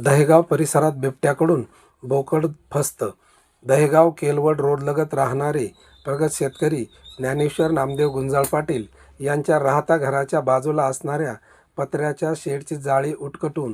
दहेगाव परिसरात बिबट्याकडून बोकड फस्त. दहेगाव केलवड रोडलगत राहणारे प्रगत शेतकरी ज्ञानेश्वर नामदेव गुंजाळ पाटील यांच्या राहता घराच्या बाजूला असणाऱ्या पत्र्याच्या शेडची जाळी उटकटून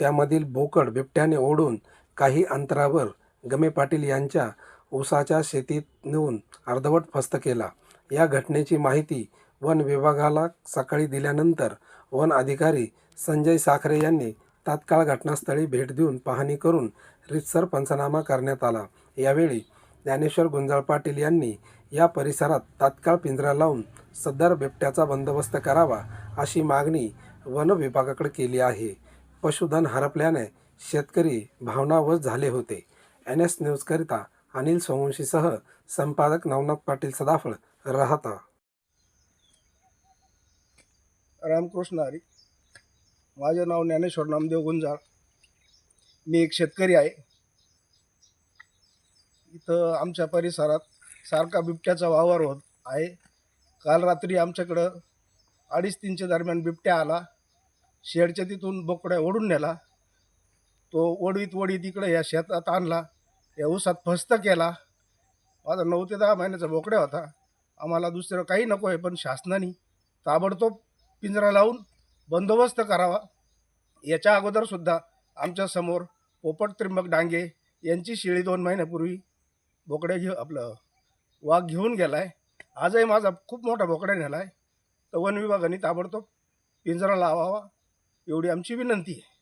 त्यामधील बोकड बिबट्याने ओढून काही अंतरावर गमे पाटील यांच्या ऊसाच्या शेतीत नेऊन अर्धवट फस्त केला. या घटनेची माहिती वन विभागाला सकाळी दिल्यानंतर वन अधिकारी संजय साखरे यांनी तात्काळ घटनास्थळी भेट देऊन पाहणी करून रितसर पंचनामा करण्यात आला. यावेळी ज्ञानेश्वर गुंजाळ पाटील यांनी या परिसरात तात्काळ पिंजरा लावून सदर बिबट्याचा बंदोबस्त करावा अशी मागणी वन विभागाकडे केली आहे. पशुधन हरपल्याने शेतकरी भावनावश झाले होते. एन एस न्यूजकरिता अनिल सोमवंशीसह संपादक नवनाथ पाटील सदाफळ राहता. रामकृष्ण हरी. माझे नाव ज्ञानेश्वर नामदेव गुंजाळ. मी एक शेतकरी आहे. इथं आमच्या परिसरात सारखा बिबट्याचा वावर होत आहे. काल रात्री आमच्याकडं अडीच तीनच्या दरम्यान बिबट्या आला. शेडच्या तिथून बोकड्या ओढून नेला. तो ओढवीत ओढीत इकडं या शेतात आणला. या ऊसात फस्त केला. माझा नऊ ते दहा महिन्याचा बोकड्या होता. आम्हाला दुसरं काही नको आहे पण शासनाने ताबडतोब पिंजरा लावून बंदोबस्त करावा. याच्या अगोदरसुद्धा आमच्यासमोर पोपट त्रिंबक डांगे यांची शिळी दोन महिन्यापूर्वी बोकड्या घेऊ आपलं वाघ घेऊन गेला आहे आजही माझा खूप मोठा बोकड्या नेला आहे तर वन विभागाने ताबडतोब पिंजरा लावावा एवढी आमची विनंती आहे.